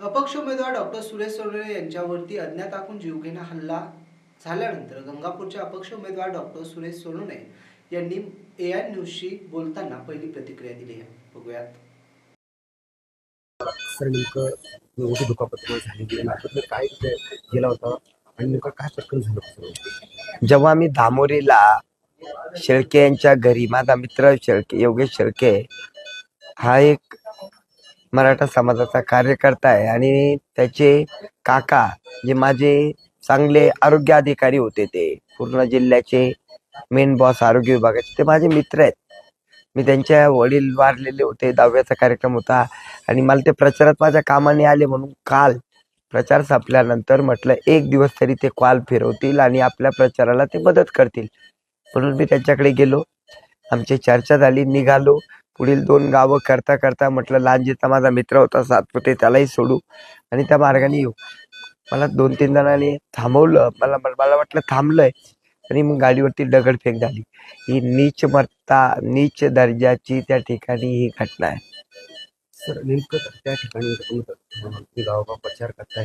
अपक्ष उमेदवार डॉक्टर सुरेश सोनवणे यांच्यावरती अज्ञाताकडून जीवघेणा हल्ला झाल्यानंतर गंगापूरचे अपक्ष उमेदवार डॉक्टर सुरेश सोनवणे यांनी ए आय न्यूजशी बोलताना पहिली प्रतिक्रिया दिली आहे. बघूयात. सर नेमकं मोठी दुखापत झालेली नागपूरला काय गेला होता आणि नेमकं काय पटकन झालं जेव्हा मी धामोरीला शेळके यांच्या घरी माझा मित्र शेळके योगेश शेळके हा एक मराठा समाजाचा कार्यकर्ता आहे. आणि त्याचे काका जे माझे चांगले आरोग्य अधिकारी होते ते पूर्ण जिल्ह्याचे मेन बॉस आरोग्य विभागाचे ते माझे मित्र आहेत. मी त्यांच्या वडील वारलेले होते दहाव्याचा कार्यक्रम होता. आणि मला ते प्रचारात माझ्या कामाने आले म्हणून काल प्रचार संपल्यानंतर म्हटलं एक दिवस तरी ते कॉल फिरवतील आणि आपल्या प्रचाराला ते मदत करतील. म्हणून मी त्यांच्याकडे गेलो. आमची चर्चा झाली निघालो. पुढील दोन गावं करता करता म्हटलं लांजीचा माझा मित्र होता सातपुते त्यालाही सोडू आणि त्या मार्गाने येऊ. मला दोन तीन जणांनी थांबवलं. मला मला वाटलं थांबलंय आणि मग गाडीवरती दगडफेक झाली. ही नीच मर्ता नीच दर्जाची त्या ठिकाणी ही घटना आहे. सर नेमकं त्या ठिकाणी तुम्ही गावोगाव प्रचार करताय.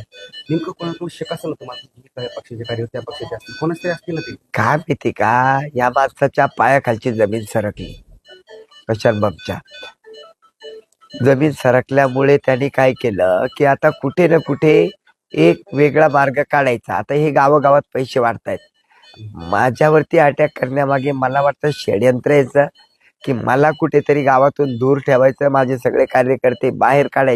नेमकं कोणाकडून शक असेल ना तुम्हाला? जे काय पक्षाचे कार्य त्या पक्षाचे असतील. कोणाच तरी असतील ना ते? काय माहिती का? या माणसाच्या पायाखालची जमीन सरकली. कशाबाबच्या जमीन सरकल्यामुळे त्यांनी काय केलं की आता कुठे ना कुठे एक वेगळा मार्ग काढायचा. आता हे गावागावात पैसे वाढतायत. माझ्यावरती अटॅक करण्यामागे मला वाटतं षडयंत्र यायचं की मला कुठेतरी गावातून दूर ठेवायचं माझे सगळे कार्यकर्ते बाहेर काढायचे.